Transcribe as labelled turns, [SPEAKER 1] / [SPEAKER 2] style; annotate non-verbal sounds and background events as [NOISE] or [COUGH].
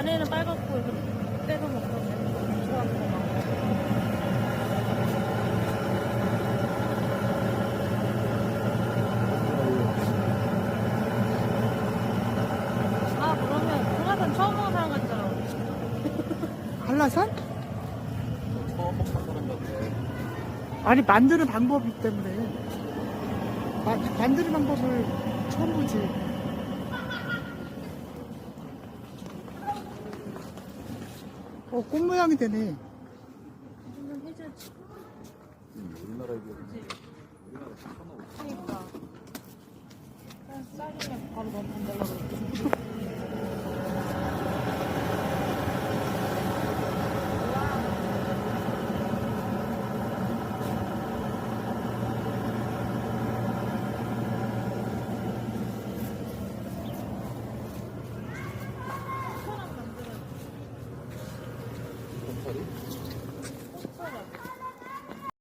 [SPEAKER 1] 안에는 빨갛고 이거 빼서 먹으면 좋아하는 거 많고. 아 그러면 동화산 처음 오는 사람 같잖아. [LAUGHS]
[SPEAKER 2] 한라산?
[SPEAKER 3] 처음 먹는 사람 같아.
[SPEAKER 2] 아니 만드는 방법이 때문에 마, 만드는 방법을 처음 보지 어, 꽃 모양이 되네.
[SPEAKER 3] 우리나라에 비해서 우리나라 10만
[SPEAKER 1] 그러니까. 쌀이면 바로 넘어간다고
[SPEAKER 3] salud.